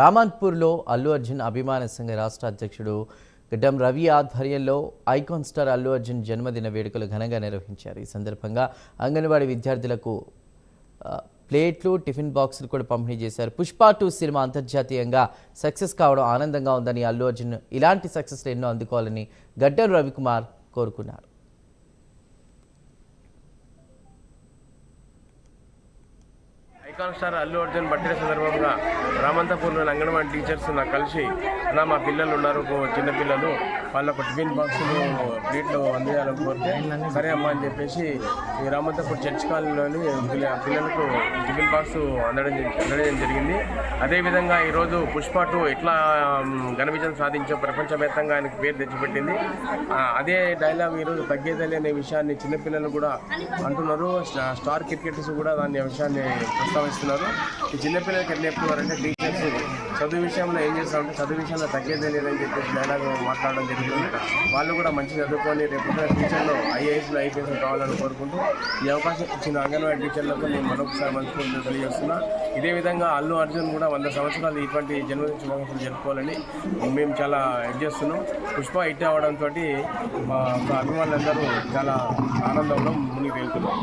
రామాన్పూర్లో అల్లు అర్జున్ అభిమాన సంఘ రాష్ట్ర అధ్యక్షుడు గడ్డం రవి ఆధ్వర్యంలో ఐకాన్ స్టార్ అల్లు అర్జున్ జన్మదిన వేడుకలు ఘనంగా నిర్వహించారు. ఈ సందర్భంగా అంగన్వాడీ విద్యార్థులకు ప్లేట్లు టిఫిన్ బాక్సులు కూడా పంపిణీ చేశారు. పుష్ప టూ సినిమా అంతర్జాతీయంగా సక్సెస్ కావడం ఆనందంగా ఉందని అల్లు అర్జున్ ఇలాంటి సక్సెస్లు ఎన్నో అందుకోవాలని గడ్డం రవికుమార్ కోరుకున్నారు. Icon star Allu Arjun birthday సందర్భంగా రామంతపూర్లోని అంగన్వాడీ టీచర్స్ నాకు కలిసి నా మా పిల్లలు ఉన్నారు చిన్నపిల్లలు చిన్న పిల్లలు వాళ్ళకు టిఫిన్ బాక్సులు ప్లేట్లు అందియాలని కోరితే సరే అమ్మా అని చెప్పేసి ఈ రామంతపూర్ చర్చ్ కాలనీలోని పిల్లలకు టిఫిన్ బాక్స్ అందడం అందడం జరిగింది. అదేవిధంగా ఈరోజు పుష్ప టూ ఎట్లా ఘన విజయం సాధించో ప్రపంచవ్యాప్తంగా ఆయనకు పేరు తెచ్చిపెట్టింది. అదే డైలాగ్ ఈరోజు తగ్గేదలే అనే విషయాన్ని చిన్నపిల్లలు కూడా అంటున్నారు. స్టార్ క్రికెటర్స్ కూడా దాన్ని ఆ విషయాన్ని ప్రస్తావిస్తున్నారు ఈ చిన్నపిల్లలకి ఎట్లా చెప్తున్నారంటే టీచర్స్ చదువు విషయంలో ఏం చేస్తారంటే చదువు విషయంలో తగ్గేదే లేదని చెప్పేసి డైలాగ్ మాట్లాడడం జరుగుతుంది. వాళ్ళు కూడా మంచి చదువుకొని రేపు ఫ్యూచర్లో ఐఏఎస్లు ఐపీఎస్లు కావాలని కోరుకుంటూ ఈ అవకాశం ఇచ్చిన అంగన్వాడీ టీచర్లకు నేను మరొకసారి మనస్ఫూర్తిగా తెలియజేస్తున్నా. ఇదే విధంగా అల్లు అర్జున్ కూడా వంద సంవత్సరాలు ఇటువంటి జన్మదిన శుభాకాంక్షలు జరుపుకోవాలని మేము చాలా ఇది చేస్తున్నాం. పుష్ప హిట్ అవడంతో మా అభిమానులందరూ చాలా ఆనందంలో మునిగి వెళ్తున్నాం